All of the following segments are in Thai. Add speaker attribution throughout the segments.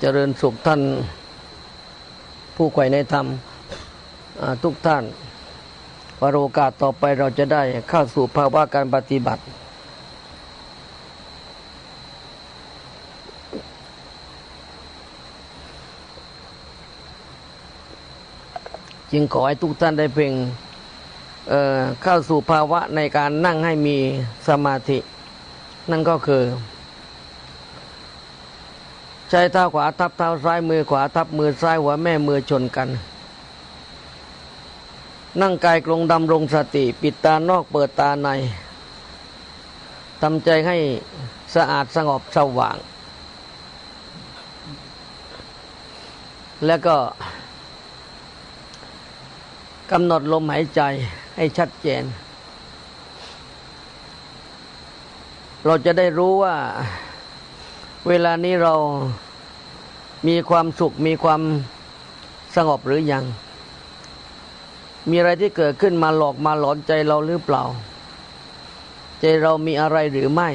Speaker 1: เจริญสุขท่าน ผู้ใฝ่ในธรรมทุกท่านวาโอกาสต่อไปเราจะได้เข้าสู่ภาวะการปฏิบัติ จึงขอให้ทุกท่านได้เพ่งเเข้าสู่ภาวะในการนั่งให้มีสมาธิ นั่นก็คือ ใช้เท้าขวาทับเท้าซ้ายมือขวาทับมือซ้ายหัวแม่มือชนกัน นั่งกายกลงดำรงสติ ปิดตานอกเปิดตาในทำใจให้สะอาดสงบสว่าง แล้วก็กำหนดลมหายใจให้ชัดเจน เราจะได้รู้ว่า เวลานี้เรามีความสุขมีความสงบหรือยัง มีอะไรที่เกิดขึ้นมาหลอกมาหลอนใจเราหรือเปล่า ใจเรามีอะไรหรือไม่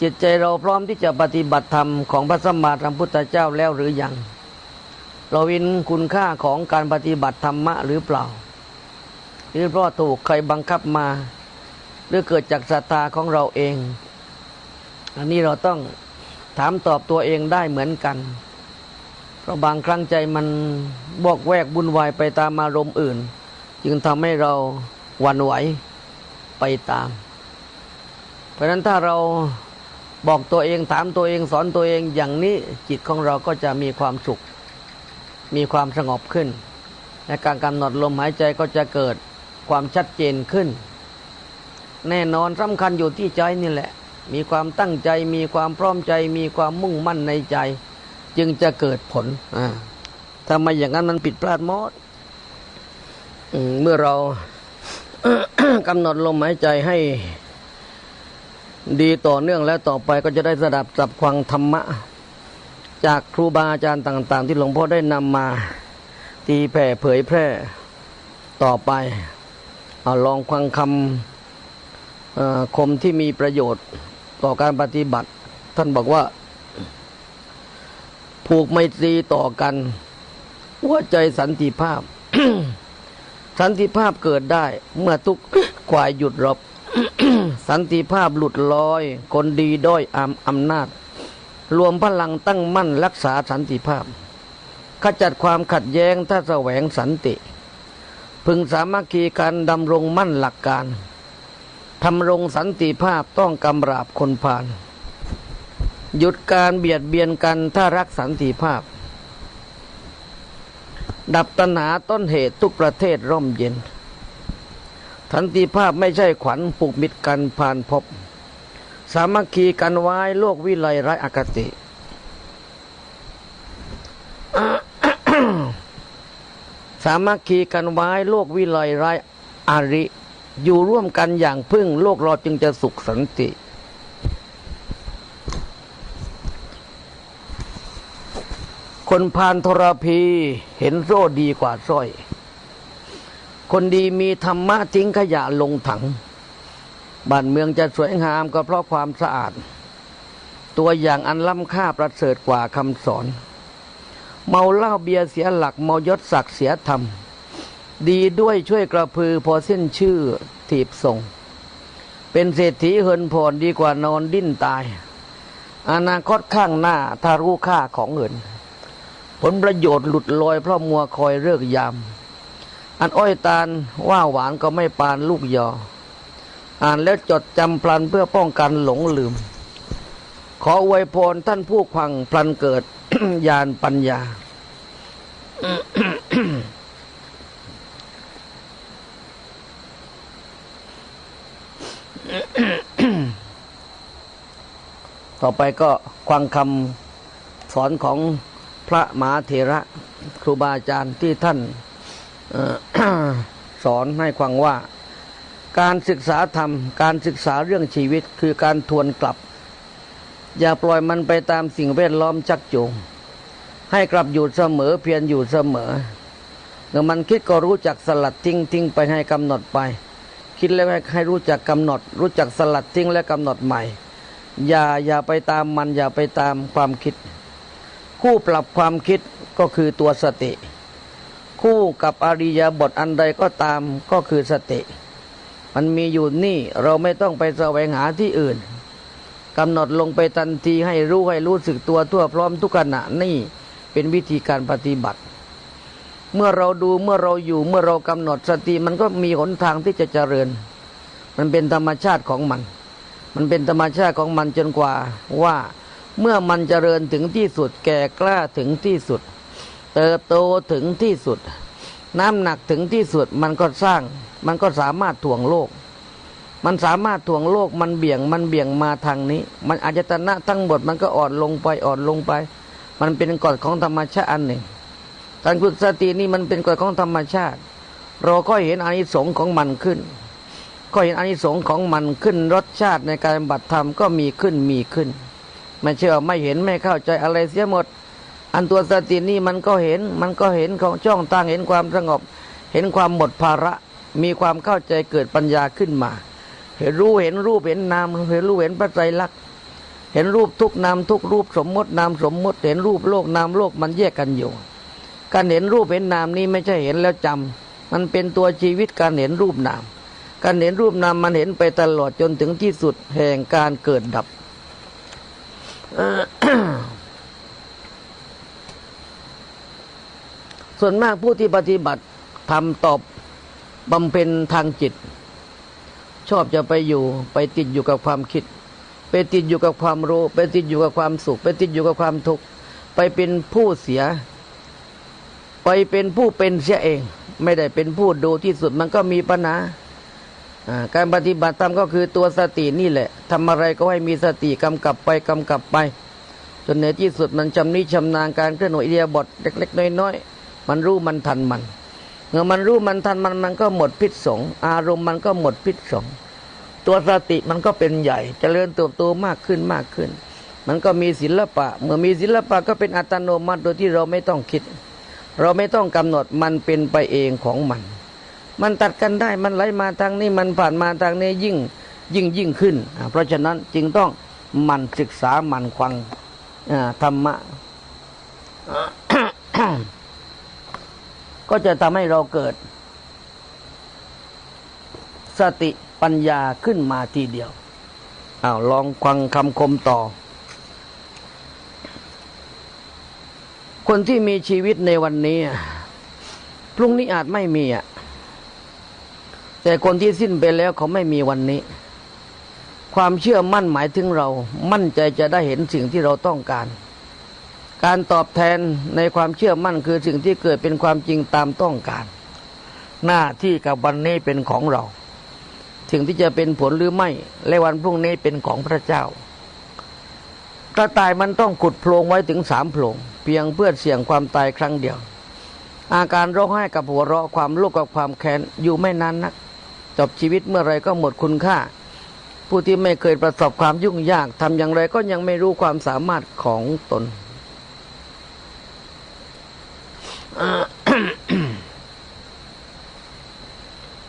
Speaker 1: จิตใจเราพร้อมที่จะปฏิบัติธรรมของพระสัมมาสัมพุทธเจ้าแล้วหรือยัง เราวินคุณค่าของการปฏิบัติธรรมะหรือเปล่า หรือเพราะถูกใครบังคับมา หรือเกิดจากศรัทธาของเราเอง อันนี้เราต้องถามตอบตัวเองได้เหมือนกัน เพราะบางครั้งใจมันบอกแวกบุญวายไปตามอารมณ์อื่น จึงทำให้เราหวันไหวไปตาม เพราะฉะนั้นถ้าเราบอกตัวเองถามตัวเองสอนตัวเองอย่างนี้จิตของเราก็จะมีความสุข มีความสงบขึ้น และการกำหนดลมหายใจก็จะเกิดความชัดเจนขึ้น แน่นอนสำคัญอยู่ที่ใจนี่แหละ มีความตั้งใจ มีความพร้อมใจ มีความมุ่งมั่นในใจ จึงจะเกิดผลอ่าถ้าไมอย่างนั้นมันผิดพลาดมดอืมเมื่อเรากำหนดลมหายใจให้ ดีต่อเนื่องและต่อไปก็จะได้สดับสับควังธรรมะ จากครูบาอาจารย์ต่าง ๆ ที่หลวงพ่อได้นำมา ตีแผ่เผยแพร่ต่อไปอลองฟังคำคมที่มีประโยชน์ ต่อการปฏิบัติ ท่านบอกว่า ผูกไมตรีต่อกัน หัวใจสันติภาพ สันติภาพเกิดได้ เมื่อทุกควายหยุดรบ สันติภาพหลุดลอย คนดีด้อยอำอำนาจ รวมพลังตั้งมั่นรักษาสันติภาพ ขจัดความขัดแย้งถ้าแสวงสันติ พึงสามัคคีการดำรงมั่นหลักการ ทำรงสันติภาพต้องกำราบคนพาลหยุดการเบียดเบียนกันถ้ารักสันติภาพ ดับตัณหาต้นเหตุทุกประเทศร่มเย็น สันติภาพไม่ใช่ขวัญผูกมิตรกันผ่านพบ สามัคคีกันไว้โลกวิไลไร้อคติ สามัคคีกันไว้โลกวิไลไร้อาริ อยู่ร่วมกันอย่างพึ่งโลกเราจึงจะสุขสันติ คนพานทรพีเห็นโซ่ดีกว่าสร้อย คนดีมีธรรมะทิ้งขยะลงถัง บ้านเมืองจะสวยงามก็เพราะความสะอาด ตัวอย่างอันล้ำค่าประเสริฐกว่าคำสอน เมาเหล้าเบียร์เสียหลักเมายศศักดิ์เสียธรรม ดีด้วยช่วยกระพือพอเส้นชื่อถีบส่ง เป็นเศรษฐีเฮินผ่อนดีกว่านอนดิ้นตาย อนาคตข้างหน้าถ้ารู้ค่าของเงิน ผลประโยชน์หลุดลอยเพราะมัวคอยเลิกยาม อันอ้อยตาลว่าหวานก็ไม่ปานลูกยอ อ่านแล้วจดจำพลันเพื่อป้องกันหลงลืม ขออวยพรท่านผู้ควังพลันเกิดญาณปัญญา ต่อไปก็ควังคำสอนของพระมหาเถระครูบาอาจารย์ที่ท่านออสอนให้ควังว่า การศึกษาธรรม การศึกษาเรื่องชีวิตคือการทวนกลับ อย่าปล่อยมันไปตามสิ่งแวดล้อมชักจูงให้กลับอยู่เสมอเพียรอยู่เสมอเมื่อมันคิดก็รู้จักสลัดทิ้งทิ้งไปให้กำหนดไป คิดแล้วให้รู้จักกำหนด รู้จักสลัดทิ้งและกำหนดใหม่ อย่าอย่าไปตามมันอย่าไปตามความคิด คู่ปรับความคิดก็คือตัวสติ คู่กับอริยบทอันใดก็ตามก็คือสติ มันมีอยู่นี่เราไม่ต้องไปแสวงหาที่อื่นกำหนดลงไปทันทีให้รู้ให้รู้สึกตัวทั่วพร้อมทุกขณะนี่เป็นวิธีการปฏิบัติ เมื่อเราดูเมื่อเราอยู่เมื่อเรากำหนดสติมันก็มีหนทางที่จะเจริญ มันเป็นธรรมชาติของมัน มันเป็นธรรมชาติของมันจนกว่าว่าเมื่อมันเจริญถึงที่สุด แก่กล้าถึงที่สุด เติบโตถึงที่สุด น้ำหนักถึงที่สุดมันก็สร้าง มันก็สามารถถ่วงโลก มันสามารถถ่วงโลกมันเบี่ยงมันเบี่ยงมาทางนี้ มันอาจตนะทั้งหมดมันก็อ่อนลงไปอ่อนลงไป มันเป็นกฎของธรรมชาติอันหนึ่ง การฝึกสตินี่มันเป็นกฎของธรรมชาติ เราก็เห็นอานิสงส์ของมันขึ้น ก็เห็นอานิสงส์ของมันขึ้นรสชาติในการบัติธรรมก็มีขึ้นมีขึ้น ไม่เชื่อไม่เห็นไม่เข้าใจอะไรเสียหมด อันตัวสตินี่มันก็เห็นมันก็เห็นของช่องทางเห็นความสงบ เห็นความหมดภาระ มีความเข้าใจเกิดปัญญาขึ้นมา เห็นรู้เห็นรูปเห็นนามเห็นรูปเห็นพระไตรลักษณ์เห็นรูปทุกนามทุกรูปสมมตินามสมมติ เห็นรูปโลกนามโลกมันแยกกันอยู่ การเห็นรูปเห็นนามนี้ไม่ใช่เห็นแล้วจำมันเป็นตัวชีวิตการเห็นรูปนาม การเห็นรูปนามมันเห็นไปตลอดจนถึงที่สุดแห่งการเกิดดับส่วนมากผู้ที่ปฏิบัติทำตอบบำเพ็ญทางจิต ชอบจะไปอยู่ ไปติดอยู่กับความคิด ไปติดอยู่กับความรู้ ไปติดอยู่กับความสุข ไปติดอยู่กับความทุกข์ไปเป็นผู้เสีย ไปเป็นผู้เป็นเสียเอง ไม่ได้เป็นผู้ดูที่สุดมันก็มีปัญหา การปฏิบัติธรรมก็คือตัวสตินี่แหละทำอะไรก็ให้มีสติกำกับไปกำกับไป จนในที่สุดมันชำนิชำนาญการเคลื่อนไหวเดียบทเล็ก ๆ น้อยๆมันรู้มันทันมันเมื่อมันรู้มันทันมันมันก็หมดพิษสงอารมณ์มันก็หมดพิษสงตัวสติมันก็เป็นใหญ่จเจริญเติบโตมากขึ้นมากขึ้น มันก็มีศิลปะ เมื่อมีศิลปะก็เป็นอัตโนมัติโดยที่เราไม่ต้องคิด เราไม่ต้องกำหนดมันเป็นไปเองของมัน มันตัดกันได้มันไหลมาทางนี้มันผ่านมาทางนี้ยิ่งยิ่งยิ่งขึ้น เพราะฉะนั้นจึงต้องมันศึกษามันควังธรรมะ ก็จะทำให้เราเกิด สติปัญญาขึ้นมาทีเดียวอ้าวลองควังคำคมต่อ คนที่มีชีวิตในวันนี้ พรุ่งนี้อาจไม่มีอะ แต่คนที่สิ้นไปแล้วเขาไม่มีวันนี้ ความเชื่อมั่นหมายถึงเรา มั่นใจจะได้เห็นสิ่งที่เราต้องการ การตอบแทนในความเชื่อมั่นคือสิ่งที่เกิดเป็นความจริงตามต้องการ หน้าที่กับวันนี้เป็นของเราสิ่งที่จะเป็นผลหรือไม่ และวันพรุ่งนี้เป็นของพระเจ้ากระต่ายมันต้องขุดโพรงไว้ถึงสามโพรงเพียงเพื่อเสี่ยงความตายครั้งเดียว อาการร้องไห้กับหัวเราะความโลภกับความแค้นอยู่ไม่นานนัก จบชีวิตเมื่อไรก็หมดคุณค่า ผู้ที่ไม่เคยประสบความยุ่งยากทำอย่างไรก็ยังไม่รู้ความสามารถของตน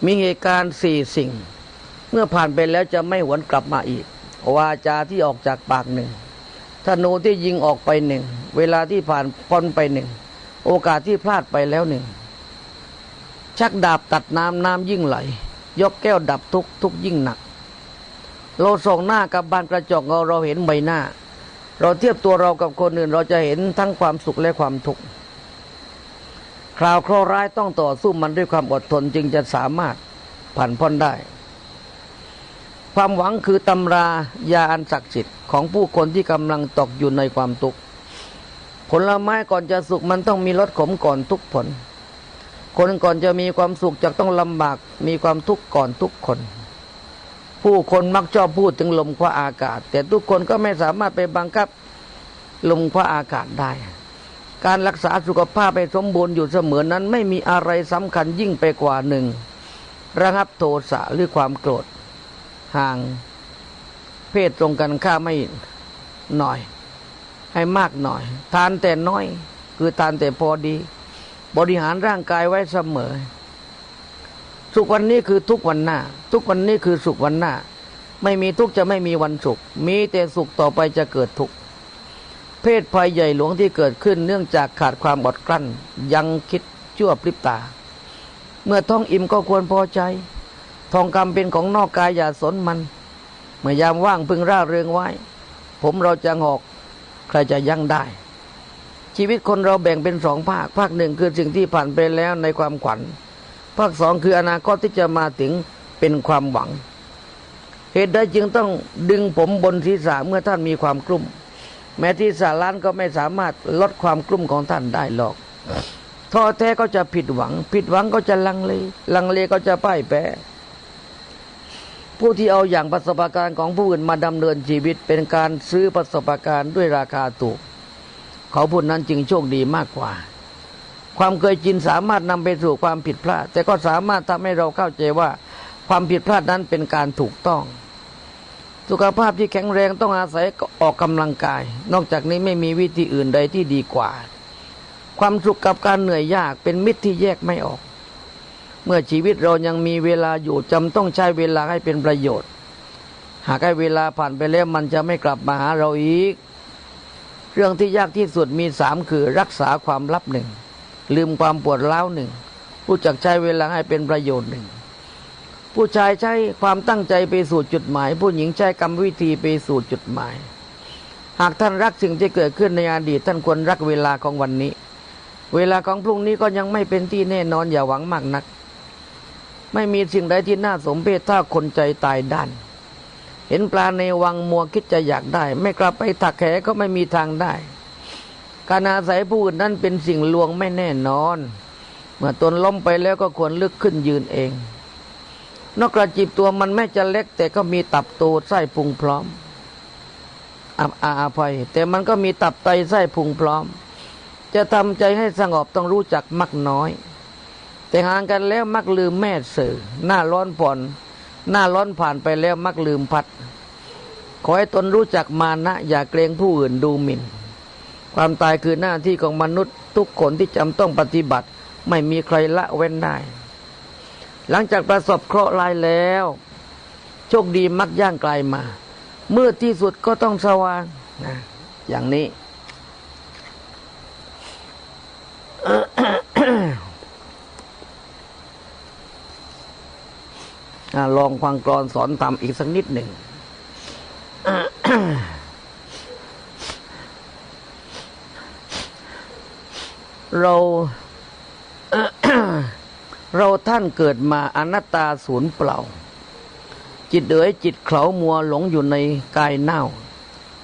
Speaker 1: มีเหตุการณ์สี่สิ่ง เมื่อผ่านไปแล้วจะไม่หวนกลับมาอีก วาจาที่ออกจากปากหนึ่งธนูที่ยิงออกไปหนึ่ง เวลาที่ผ่านพ้นไปหนึ่ง โอกาสที่พลาดไปแล้วหนึ่ง ชักดาบตัดน้ำน้ำยิ่งไหล ยกแก้วดับทุกทุกยิ่งหนัก เราส่องหน้ากับบานกระจกเราเราเห็นใบหน้า เราเทียบตัวเรากับคนอื่น เราจะเห็นทั้งความสุขและความทุกข์คราวเคราะห์ร้ายต้องต่อสู้มันด้วยความอดทนจึงจะสามารถผ่านพ้นได้ ความหวังคือตำรายาอันศักดิ์สิทธิ์ของผู้คนที่กำลังตกอยู่ในความทุกข์ผลไม้ก่อนจะสุกมันต้องมีรสขมก่อนทุกผล คนก่อนจะมีความสุขจะต้องลำบากมีความทุกข์ก่อนทุกคน ผู้คนมักชอบพูดถึงลมคว้าอากาศ แต่ทุกคนก็ไม่สามารถไปบังคับลมคว้าอากาศได้ การรักษาสุขภาพให้สมบูรณ์อยู่เสมอนั้น ไม่มีอะไรสำคัญยิ่งไปกว่าหนึ่งระงับโทสะหรือความโกรธ ห่าง เพศตรงกันข้ามไม่หน่อย ให้มากหน่อย ทานแต่น้อย คือทานแต่พอดี บริหารร่างกายไว้เสมอ สุขวันนี้คือทุกวันหน้า ทุกวันนี้คือสุขวันหน้า ไม่มีทุกจะไม่มีวันสุข มีแต่สุขต่อไปจะเกิดทุกเพศภัยใหญ่หลวงที่เกิดขึ้นเนื่องจากขาดความอดกลั้น ยังคิดชั่วพริบตา เมื่อท้องอิ่มก็ควรพอใจ ทองคำเป็นของนอกกายอย่าสนมัน เมื่อยามว่างพึงร่าเริงไว้ ผมเราจะหอก ใครจะยั่งได้ ชีวิตคนเราแบ่งเป็นสองภาค ภาคหนึ่งคือสิ่งที่ผ่านไปแล้วในความขวัญ ภาคสองคืออนาคตที่จะมาถึงเป็นความหวัง เหตุใดจึงต้องดึงผมบนศีรษะเมื่อท่านมีความกลุ้ม แม้ที่สาล้านก็ไม่สามารถลดความกลุ้มของท่านได้หรอกท้อแท้ก็จะผิดหวัง ผิดหวังก็จะลังเล ลังเลก็จะพ่ายแพ้ผู้ที่เอาอย่างประสบการณ์ของผู้อื่นมาดำเนินชีวิตเป็นการซื้อประสบการณ์ด้วยราคาถูก เขาผู้นั้นจึงโชคดีมากกว่า ความเคยชินสามารถนำไปสู่ความผิดพลาด แต่ก็สามารถทำให้เราเข้าใจว่า ความผิดพลาดนั้นเป็นการถูกต้อง สุขภาพที่แข็งแรงต้องอาศัยออกกำลังกาย นอกจากนี้ไม่มีวิธีอื่นใดที่ดีกว่า ความสุขกับการเหนื่อยยากเป็นมิตรที่แยกไม่ออก เมื่อชีวิตเรายังมีเวลาอยู่จำต้องใช้เวลาให้เป็นประโยชน์ หากให้เวลาผ่านไปแล้วมันจะไม่กลับมาหาเราอีก เรื่องที่ยากที่สุดมีสามคือรักษาความลับหนึ่งลืมความปวดร้าวหนึ่งรู้จักใช้เวลาให้เป็นประโยชน์หนึ่งผู้ชายใช้ความตั้งใจไปสู่จุดหมาย ผู้หญิงใช้กรรมวิธีไปสู่จุดหมาย หากท่านรักสิ่งที่เกิดขึ้นในอดีตท่านควรรักเวลาของวันนี้ เวลาของพรุ่งนี้ก็ยังไม่เป็นที่แน่นอนอย่าหวังมากนัก ไม่มีสิ่งใดที่น่าสมเพชถ้าคนใจตายด้าน เห็นปลาในวังมัวคิดจะอยากได้ ไม่กลับไปถักแหก็ไม่มีทางได้ การอาศัยผู้อื่นนั้นเป็นสิ่งลวงไม่แน่นอน เมื่อตนล้มไปแล้วก็ควรลึกขึ้นยืนเอง นกกระจิบตัวมันแม้จะเล็ก แต่ก็มีตับโตไส้พุงพร้อมอาอาอภัย แต่มันก็มีตับไตไส้พุงพร้อม จะทำใจให้สงบต้องรู้จักมักน้อย แต่ห่างกันแล้วมักลืมแม่สื่อหน้าร้อนผ่อน หน้าร้อนผ่านไปแล้วมักลืมพัด ขอให้ตนรู้จักมานะ อย่าเกรงผู้อื่นดูหมิ่น ความตายคือหน้าที่ของมนุษย์ทุกคนที่จำต้องปฏิบัติ ไม่มีใครละเว้นได้ หลังจากประสบเคราะห์ร้ายแล้ว โชคดีมักย่างไกลมา เมืดที่สุดก็ต้องสว่างนะอย่างนี้ อะ ลองฟังกรอนสอนธรรมอีกสักนิดหนึ่งเราเราท่านเกิดมาอนัตตาศูนย์เปล่า จิตเอ๋ยจิตเขามัวหลงอยู่ในกายเน่า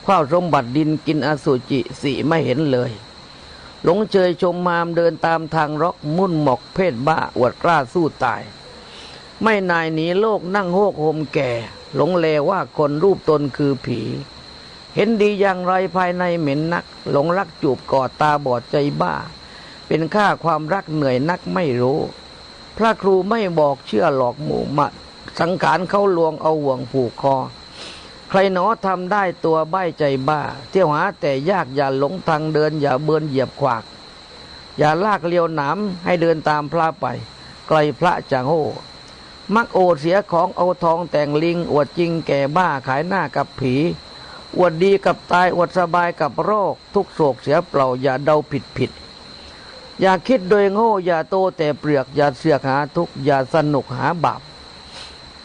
Speaker 1: ข้าวสมบัติดินกินอสุจิสีไม่เห็นเลย หลงเชยชมมามเดินตามทางรกมุ่นหมกเพศบ้าอวดกล้าสู้ตาย ไม่นายหนีโลกนั่งโฮกโฮมแก่ หลงเลว่าคนรูปตนคือผี เห็นดีอย่างไรภายในเหม็นนัก หลงรักจูบกอดตาบอดใจบ้า เป็นค่าความรักเหนื่อยนักไม่รู้ พระครูไม่บอกเชื่อหลอกหมู่มัดสังขารเขาลวงเอาห่วงผูกคอ ใครหนอทำได้ตัวใบ้ใจบ้า เที่ยวหาแต่ยากอย่าหลงทางเดินอย่าเบินเหยียบขวาก อย่าลากเลียวหนามให้เดินตามพระไป ไกลพระจะโง่ มักโอดเสียของเอาทองแต่งลิง อวดจริงแก่บ้าขายหน้ากับผี อวดดีกับตาย อวดสบายกับโรค ทุกโศกเสียเปล่าอย่าเดาผิดผิด อย่าคิดโดยโง่ อย่าโตแต่เปลือก อย่าเสือกหาทุกอย่าสนุกหาบาป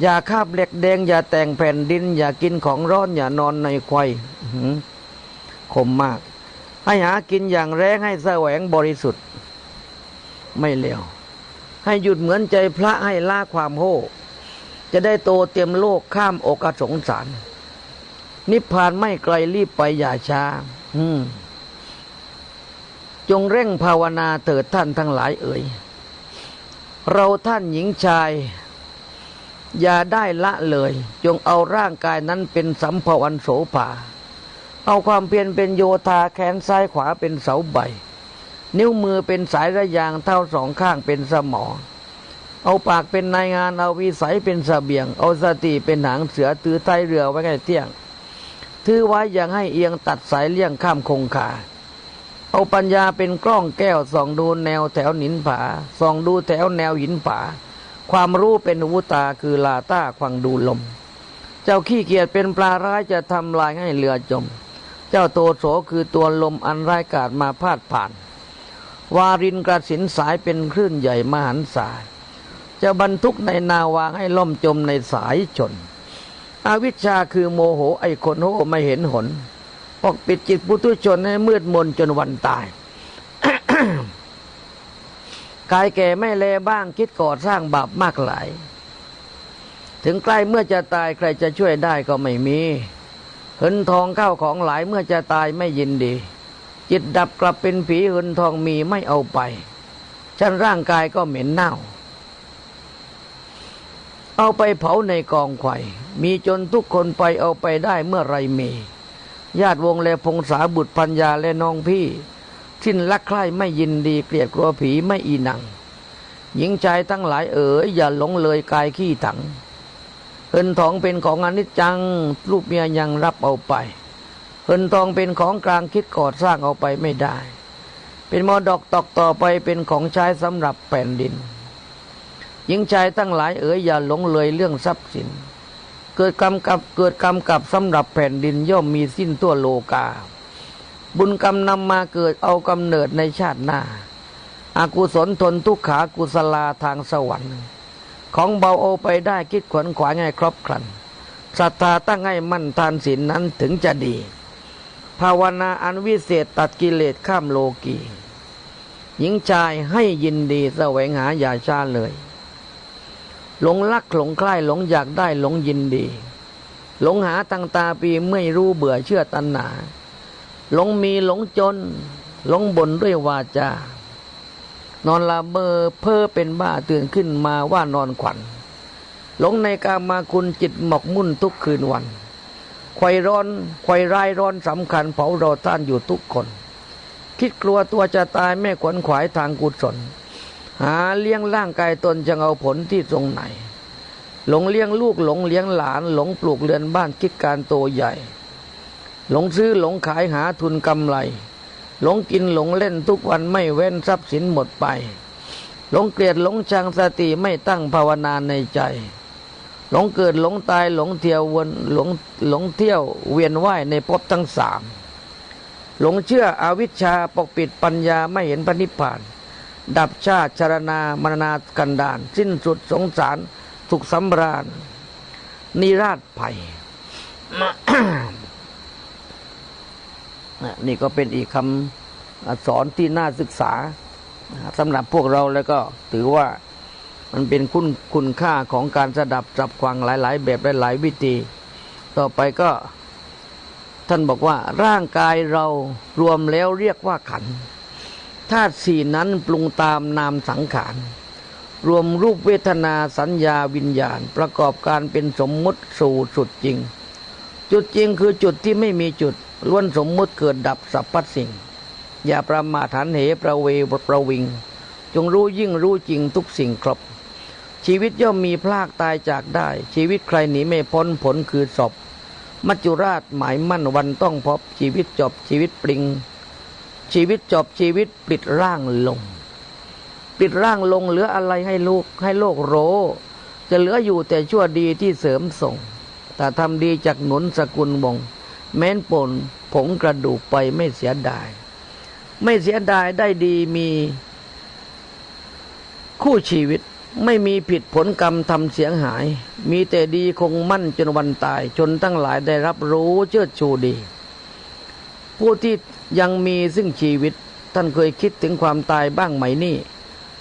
Speaker 1: อย่าคาบเหล็กแดง อย่าแต่งแผ่นดิน อย่ากินของร้อน อย่านอนในควายคมมาก ให้หากินอย่างแรงให้แสวงบริสุทธิ์ ไม่เลว ให้หยุดเหมือนใจพระให้ละความโห่จะได้โตเต็มโลกข้ามอกอสงสาร นิพพานไม่ไกลรีบไปอย่าช้า อืม จงเร่งภาวนาเถิดท่านทั้งหลายเอ่ย เราท่านหญิงชาย อย่าได้ละเลย จงเอาร่างกายนั้นเป็นสัมภวันโสภาเอาความเพียรเป็นโยธาแขนซ้ายขวาเป็นเสาใบ นิ้วมือเป็นสายระยางเท่าสองข้างเป็นสมอ เอาปากเป็นนายงานเอาวิสัยเป็นสเสบียง เอาสติเป็นหางเสือถือไตเรือไว้ใกล้เที่ยงถือไว้อย่างให้เอียงตัดสายเลี่ยงข้ามคงคาเอาปัญญาเป็นกล้องแก้วส่องดูแนวแถวหินผาส่องดูแถวแนวหินผา ความรู้เป็นอุตาคือลาต้าควังดูลม เจ้าขี้เกียจเป็นปลาร้ายจะทำลายให้เรือจม เจ้าโตโสคือตัวลมอันร้ายกาจมาพาดผ่าน วารินกระสินสายเป็นคลื่นใหญ่มหันสาย จะบรรทุกในนาวางให้ล่มจมในสายชน อวิชชาคือโมโหไอ้คนโง่ไม่เห็นหนปกปิดจิตปุถุชนให้มืดมนจนวันตาย กายแก่ไม่แลบ้างคิดก่อสร้างบาปมากหลาย ถึงใกล้เมื่อจะตายใครจะช่วยได้ก็ไม่มีเหินทองเข้าของหลายเมื่อจะตายไม่ยินดี จิตดับกลับเป็นผีเหินทองมีไม่เอาไปฉันร่างกายก็เหม็นเน่า เอาไปเผาในกองไข่มีจนทุกคนไปเอาไปได้เมื่อไรมี ญาติวงและพงษาบุตรพัญญาและน้องพี่สิ้นรักใคร่ไม่ยินดีเกลียดกลัวผีไม่อีหนัง หญิงชายทั้งหลายเอ๋ยอย่าหลงเลยกายขี้ถังเงินทองเป็นของอนิจจังลูกเมียยังรับเอาไป เงินทองเป็นของกลางคิดก่อสร้างเอาไปไม่ได้ เป็นมอดอกตอกต่อไปเป็นของใช้สำหรับแผ่นดินหญิงชายทั้งหลายเอ๋ยอย่าหลงเลยเรื่องทรัพย์สิน เกิดกรรมกับเกิดกรรมกับสำหรับแผ่นดินย่อมมีสิ้นตัวโลกา บุญกรรมนำมาเกิดเอากำเนิดในชาติหน้าอากุศลทนทุกขากุศลาทางสวรรค์ของเบาเอไปได้คิดขวนขวายให้ครบครันศรัทธาตั้งให้มั่นทานศีลนนั้นถึงจะดี ภาวนาอันวิเศษตัดกิเลสข้ามโลกีหญิงชายให้ยินดีแสวงหาอย่าช้าเลย หลงรักหลงใคร่หลงอยากได้หลงยินดี หลงหาตั้งตาปีไม่รู้เบื่อเชื่อตัณหนาหลงมีหลงจน หลงบนด้วยวาจา นอนละเมอเพ้อเป็นบ้าตื่นขึ้นมาว่านอนขวัญ หลงในกามาคุณจิตหมกมุ่นทุกคืนวัน ไขวร้อนไขวร้ายร้อนสำคัญเผาเราต้านอยู่ทุกคน คิดกลัวตัวจะตายไม่ขวนขวายทางกุศล หาเลี้ยงร่างกายตนจะเอาผลที่ตรงไหน หลงเลี้ยงลูกหลงเลี้ยงหลาน หลงปลูกเรือนบ้านคิดการโตใหญ่ หลงซื้อหลงขายหาทุนกำไร หลงกินหลงเล่นทุกวันไม่เว้นทรัพย์สินหมดไป หลงเกลียดหลงชังสติไม่ตั้งภาวนาในใจ หลงเกิดหลงตายหลงเที่ยววนหลงหลงเที่ยวเวียนว่ายในภพทั้งสามหลงเชื่ออวิชชาปกปิดปัญญาไม่เห็นพระนิพพาน ดับชาติชรณามรณากันดาน สิ้นสุดสงสารสุขสำราญ นิราชภัยนี่ก็เป็นอีกคำอักษรที่น่าศึกษาสำหรับพวกเราแล้วก็ถือว่า มันเป็นคุณคุณค่าของการสดับจับฟังหลาย ๆ แบบหลาย ๆ วิธี ต่อไปก็ ท่านบอกว่าร่างกายเรารวมแล้วเรียกว่าขันธาตุสี่นั้นปรุงตามนามสังขารรวมรูปเวทนาสัญญาวิญญาณ ประกอบการเป็นสมมุติสู่สุดจริง จุดจริงคือจุดที่ไม่มีจุดล้วนสมมุติเกิดดับสัพพสิ่ง อย่าประมาทหันเหประเวประวิง จงรู้ยิ่งรู้จริงทุกสิ่งครบ ชีวิตย่อมมีพลากตายจากได้ ชีวิตใครหนีไม่พ้นผลคือศพ มัจจุราชหมายมั่นวันต้องพบ ชีวิตจบชีวิตปลิง ชีวิตจบชีวิตปิดร่างลง ปิดร่างลงเหลืออะไรให้ลูกให้โลกโร จะเหลืออยู่แต่ชั่วดีที่เสริมส่ง แต่ทำดีจากหนุนสกุลวงศ์แม้นปนผงกระดูกไปไม่เสียดาย ไม่เสียดายได้ดีมีคู่ชีวิต ไม่มีผิดผลกรรมทำเสียงหาย มีแต่ดีคงมั่นจนวันตายจนทั้งหลายได้รับรู้เชิดชูดี ผู้ที่ยังมีซึ่งชีวิต ท่านเคยคิดถึงความตายบ้างไหมนี่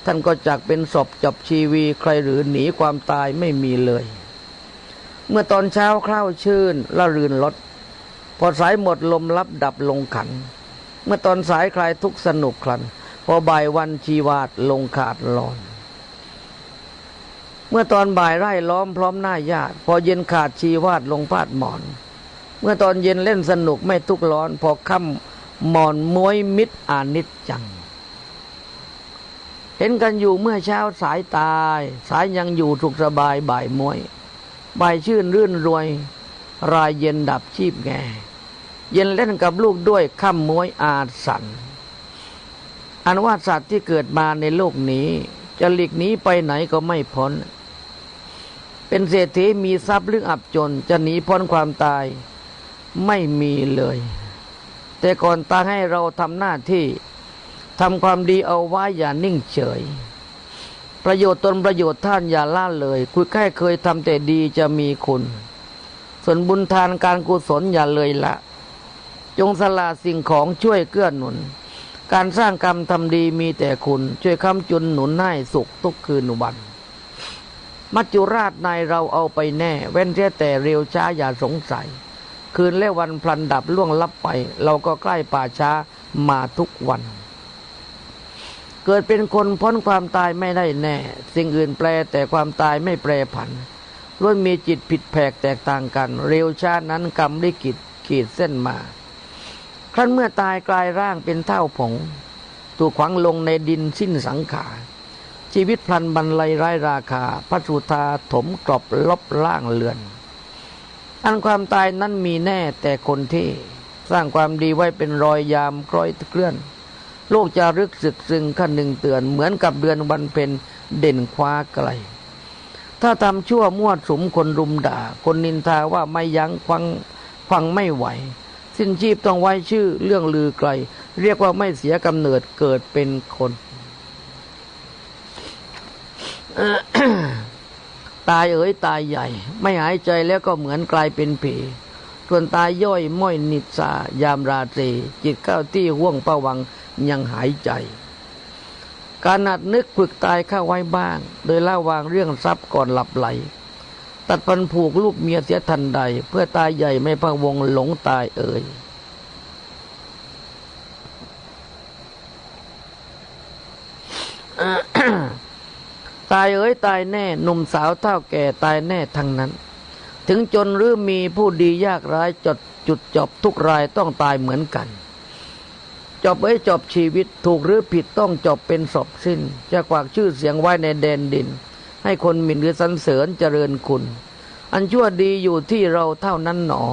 Speaker 1: ท่านก็จักเป็นศพจับชีวีใครหรือหนีความตายไม่มีเลย เมื่อตอนเช้าคร่าวชื่นละรื่นลด พอสายหมดลมลับดับลงขัน เมื่อตอนสายคลายทุกสนุกคลัน พอบ่ายวันชีวาดลงขาดลอน เมื่อตอนบ่ายไร่ล้อมพร้อมหน้าญาติ พอเย็นขาดชีวาดลงพาดหมอน เมื่อตอนเย็นเล่นสนุกไม่ทุกข์ร้อน พอค่ำหมอนมวยมิตรอานิจจัง เห็นกันอยู่เมื่อเช้าสายตาย สายยังอยู่สุขสบายบ่ายมวยบ่ายชื่นรื่นรวย รายเย็นดับชีพแงเย็นเล่นกับลูกด้วยข้ามมวยอาสันอันว่าสัตว์ที่เกิดมาในโลกนี้ จะหลีกหนีไปไหนก็ไม่พ้น เป็นเศรษฐีมีทรัพย์หรืออับจน จะหนีพ้นความตายไม่มีเลย แต่ก่อนตายให้เราทำหน้าที่ทำความดีเอาไว้อย่านิ่งเฉย ประโยชน์ตนประโยชน์ท่านอย่าล่าเลย คุยแค่เคยทำแต่ดีจะมีคุณ ส่วนบุญทานการกุศลอย่าเลยละ จงสละสิ่งของช่วยเกื้อหนุน การสร้างกรรมทำดีมีแต่คุณ ช่วยคำจุนหนุนให้สุขทุกคืนวัน มัจจุราชนายเราเอาไปแน่ เว้นแค่แต่เร็วช้าอย่าสงสัย คืนและวันพลันดับล่วงลับไป เราก็ใกล้ป่าช้ามาทุกวัน เกิดเป็นคนพ้นความตายไม่ได้แน่ สิ่งอื่นแปลแต่ความตายไม่แปรผันล้วนมีจิตผิดแผกแตกต่างกัน เร็วช้านั้นกรรมลิขิตขีดเส้นมา ครั้นเมื่อตายกลายร่างเป็นเท่าผง ถูกขวังลงในดินสิ้นสังขาร ชีวิตพลันบรรลัยไร้ราคาพระสุธาถมกรอบลบล่างเลือน อันความตายนั้นมีแน่แต่คนที่สร้างความดีไว้เป็นรอยยามคล้อยเคลื่อน โลกจะรึกสึกซึ่งขั้นหนึ่งเตือน เหมือนกับเดือนวันเพ็ญเด่นคว้าไกล ถ้าทำชั่วมั่วสมคนรุมด่า คนนินทาว่าไม่ยั้งฟังฟังไม่ไหว สิ้นชีพต้องไว้ชื่อเรื่องลือไกล เรียกว่าไม่เสียกำเนิดเกิดเป็นคน ตายเอ๋ยตายใหญ่ ไม่หายใจแล้วก็เหมือนกลายเป็นผีส่วนตายย่อยม้อยนิสายามราตรี จิตเข้าที่ห่วงประวังยังหายใจ การนัดนึกฝึกตายเข้าไว้บ้าง โดยละวางเรื่องทรัพย์ก่อนหลับไหล ตัดพันผูกลูกเมียเสียทันใด เพื่อตายใหญ่ไม่พะวงหลงตายเอ่ย ตายเอ๋ยตายแน่หนุ่มสาวเท่าแก่ตายแน่ทั้งนั้น ถึงจนหรือมีผู้ดียากร้ายจดจุดจบทุกรายต้องตายเหมือนกัน จบเอ้ยจบชีวิตถูกหรือผิดต้องจบเป็นศพสิ้น จะกวากชื่อเสียงไว้ในแดนดิน ให้คนหมิ่นหรือสรรเสริญเจริญคุณ อันชั่วดีอยู่ที่เราเท่านั้นหนอ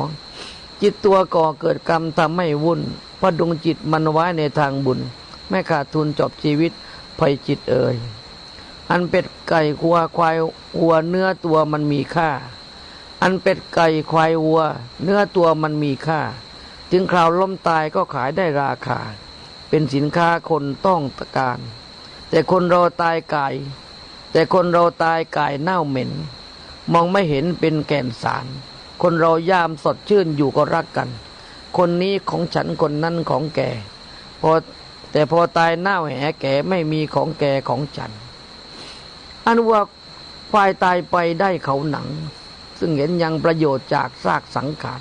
Speaker 1: จิตตัวก่อเกิดกรรมทำให้วุ่นพอดวงจิตมันไว้ในทางบุญ ไม่ขาดทุนจบชีวิตภัยจิตเอ่ย อันเป็ดไก่วัวควายวัวเนื้อตัวมันมีค่า อันเป็ดไก่ควายวัว เนื้อตัวมันมีค่า ถึงคราวล้มตายก็ขายได้ราคา เป็นสินค้าคนต้องตะการ แต่คนเราตายไก่แต่คนเราตายไก่เน่าเหม็น มองไม่เห็นเป็นแก่นสาร คนเรายามสดชื่นอยู่ก็รักกัน คนนี้ของฉันคนนั้นของแกพอแต่พอตายเน่าแหแกไม่มีของแกของฉัน อันว่าควายตายไปได้เขาหนัง ซึ่งเห็นยังประโยชน์จากซากสังขาร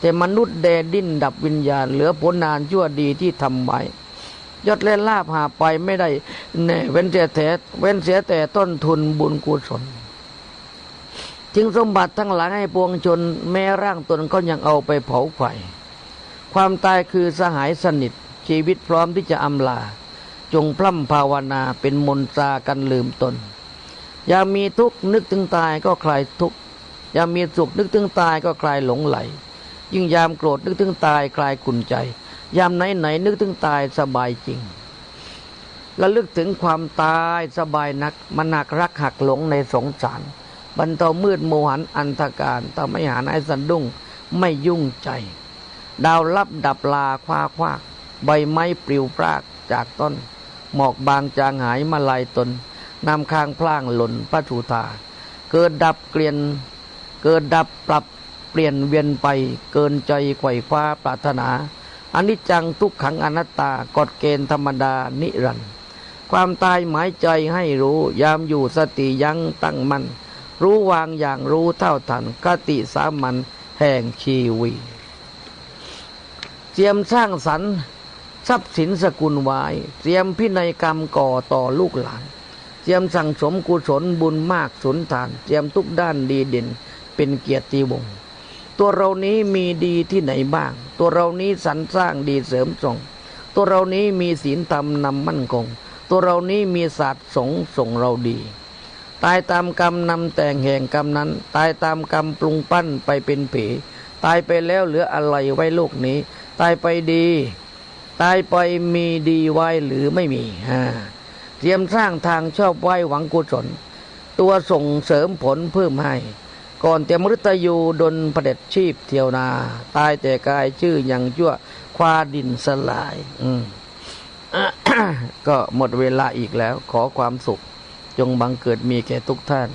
Speaker 1: แต่มนุษย์แดดิ้นดับวิญญาณ เหลือผลนานชั่วดีที่ทำไว้ยศและลาภหาไปไม่ได้แน่เว้นเสียแต่เว้นเสียแต่ต้นทุนบุญกุศลจึงสมบัติทั้งหลายให้ปวงชนแม้ร่างตนก็ยังเอาไปเผาไฟความตายคือสหายสนิท ชีวิตพร้อมที่จะอำลา จงพร่ำภาวนาเป็นมนตรากันลืมตน อย่ามีทุกข์นึกถึงตายก็คลายทุกข์อย่ามีสุขนึกถึงตายก็คลายหลงไหล ยิ่งยามโกรธนึกถึงตายคลายขุนใจ ยามไหนไหนนึกถึงตายสบายจริงระลึกถึงความตายสบายนักมันหนักรักหักหลงในสงสาร บรรเทามืดโมหันอันธการทำให้หาให้สันดุ้งไม่ยุ่งใจ ดาวลับดับลาคว้าคว้าใบไม้ปลิวปรากจากต้น หมอกบางจางหายมาลายตน นำค้างพล่างหล่นพระสุธาเกิดดับเกลียน เกิดดับปรับเปลี่ยนเวียนไปเกินใจไขว่คว้าปรารถนาอนิจจังทุกขังอนัตตากฎเกณฑ์ธรรมดานิรันดร์ความตายหมายใจให้รู้ยามอยู่สติยั้งตั้งมัน่นรู้วางอย่างรู้เท่าทันกติสามัญแห่งชีวีเตรียมสร้างสรรค์ทรัพย์สินสกุลวายเตรียมพินัยกรรมก่อต่อลูกหลาน เตรียมสั่งสมกุศลบุญมากสุนทานเตรียมทุกด้านดีเด่น เป็นเกียรติวงศ์ตัวเรานี้มีดีที่ไหนบ้าง ตัวเรานี้สรรสร้างดีเสริมส่ง ตัวเรานี้มีศีลธรรมนำมั่นคง ตัวเรานี้มีศาสตร์สงส่งเราดี ตายตามกรรมนำแต่งแห่งกรรมนั้น ตายตามกรรมปรุงปั้นไปเป็นผีตายไปแล้วเหลืออะไรไว้โลกนี้ ตายไปดี ตายไปมีดีไว้หรือไม่มีฮะเต รียมสร้างทางชอบไว้หวังกุศล ตัวส่งเสริมผลเพิ่มให้ ก่อนแต่มฤตยูดนเผด็จชีพเที่ยวนา ตายแต่กายชื่ออย่างชั่วควาดินสลาย อืมก็หมดเวลาอีกแล้ว ขอความสุข จงบังเกิดมีแก่ทุกท่าน